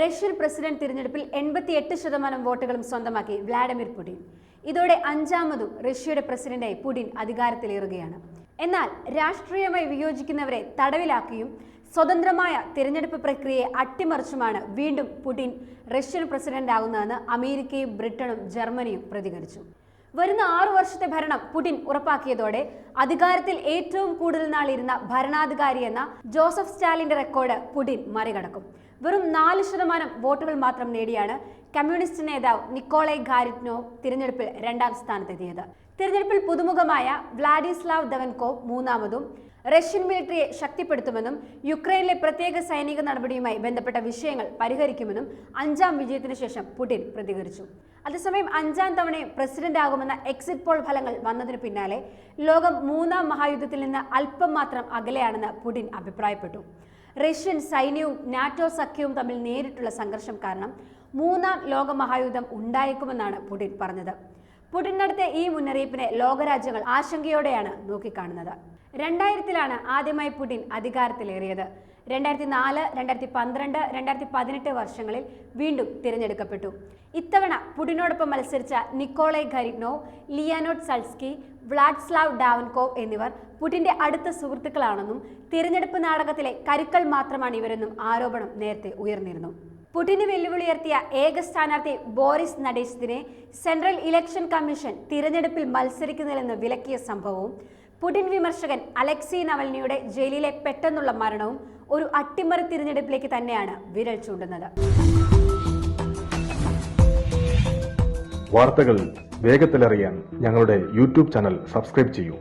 Russian president തിരഞ്ഞെടുപ്പിൽ എൺപത്തിയെട്ട് ശതമാനം വോട്ടുകളും സ്വന്തമാക്കി വ്ളാഡിമിർ പുടിൻ. ഇതോടെ അഞ്ചാമതും റഷ്യയുടെ പ്രസിഡന്റായി പുടിൻ അധികാരത്തിലേറുകയാണ്. എന്നാൽ രാഷ്ട്രീയമായി വിയോജിക്കുന്നവരെ തടവിലാക്കിയും സ്വതന്ത്രമായ തിരഞ്ഞെടുപ്പ് പ്രക്രിയയെ അട്ടിമറിച്ചുമാണ് വീണ്ടും പുടിൻ റഷ്യൻ പ്രസിഡന്റ് ആകുന്നതെന്ന് അമേരിക്കയും ബ്രിട്ടനും ജർമ്മനിയും പ്രതികരിച്ചു. വരുന്ന ആറു വർഷത്തെ ഭരണം പുടിൻ ഉറപ്പാക്കിയതോടെ അധികാരത്തിൽ ഏറ്റവും കൂടുതൽ നാൾ ഇരുന്ന ഭരണാധികാരി എന്ന ജോസഫ് സ്റ്റാലിന്റെ റെക്കോർഡ് പുടിൻ മറികടക്കും. വെറും നാല് ശതമാനം വോട്ടുകൾ മാത്രം നേടിയാണ് കമ്മ്യൂണിസ്റ്റ് നേതാവ് നിക്കോളെ ഗാരിറ്റ്നോ തിരഞ്ഞെടുപ്പിൽ രണ്ടാം സ്ഥാനത്തെത്തിയത്. തിരഞ്ഞെടുപ്പിൽ പുതുമുഖമായ വ്ളാഡിസ്ലാവ് ദവൻകോവ് മൂന്നാമതും റഷ്യൻ മിലിറ്ററിയെ ശക്തിപ്പെടുത്തുമെന്നും യുക്രൈനിലെ പ്രത്യേക സൈനിക നടപടിയുമായി ബന്ധപ്പെട്ട വിഷയങ്ങൾ പരിഹരിക്കുമെന്നും അഞ്ചാം വിജയത്തിന് ശേഷം പുടിൻ പ്രതികരിച്ചു. അതേസമയം അഞ്ചാം തവണയും പ്രസിഡന്റ് ആകുമെന്ന എക്സിറ്റ് പോൾ ഫലങ്ങൾ വന്നതിന് പിന്നാലെ ലോകം മൂന്നാം മഹായുദ്ധത്തിൽ നിന്ന് അല്പം മാത്രം അകലെയാണെന്ന് പുടിൻ അഭിപ്രായപ്പെട്ടു. റഷ്യൻ സൈന്യവും നാറ്റോ സഖ്യവും തമ്മിൽ നേരിട്ടുള്ള സംഘർഷം കാരണം മൂന്നാം ലോകമഹായുദ്ധം ഉണ്ടായേക്കുമെന്നാണ് പുടിൻ പറഞ്ഞത്. പുടിൻ നടത്തിയ ഈ മുന്നറിയിപ്പിനെ ലോകരാജ്യങ്ങൾ ആശങ്കയോടെയാണ് നോക്കിക്കാണുന്നത്. രണ്ടായിരത്തിലാണ് ആദ്യമായി പുടിൻ അധികാരത്തിലേറിയത്. രണ്ടായിരത്തി നാല് രണ്ടായിരത്തി പന്ത്രണ്ട് രണ്ടായിരത്തി പതിനെട്ട് വർഷങ്ങളിൽ വീണ്ടും തിരഞ്ഞെടുക്കപ്പെട്ടു. ഇത്തവണ പുടിനോടൊപ്പം മത്സരിച്ച നിക്കോളെ ഖരിനോവ് ലിയാനോഡ് സൾസ്കി വ്ളാഡ്സ്ലാവ് ഡാവൻകോവ് എന്നിവർ പുടിന്റെ അടുത്ത സുഹൃത്തുക്കളാണെന്നും തിരഞ്ഞെടുപ്പ് നാടകത്തിലെ കരുക്കൾ മാത്രമാണ് ഇവരെന്നും ആരോപണം നേരത്തെ ഉയർന്നിരുന്നു. പുടിന് വെല്ലുവിളിയർത്തിയ ഏക സ്ഥാനാർത്ഥി ബോറിസ് നടേശത്തിനെ സെൻട്രൽ ഇലക്ഷൻ കമ്മീഷൻ തിരഞ്ഞെടുപ്പിൽ മത്സരിക്കുന്നില്ലെന്ന് വിലക്കിയ സംഭവവും പുടിൻ വിമർശകൻ അലക്സി നവൽനിയുടെ ജയിലിലെ പെട്ടെന്നുള്ള മരണവും ഒരു അട്ടിമറി തിരഞ്ഞെടുപ്പിലേക്ക് തന്നെയാണ് വിരൽ ചൂണ്ടുന്നത്. വാർത്തകൾ വേഗത്തിലറിയാൻ ഞങ്ങളുടെ യൂട്യൂബ് ചാനൽ സബ്സ്ക്രൈബ് ചെയ്യൂ.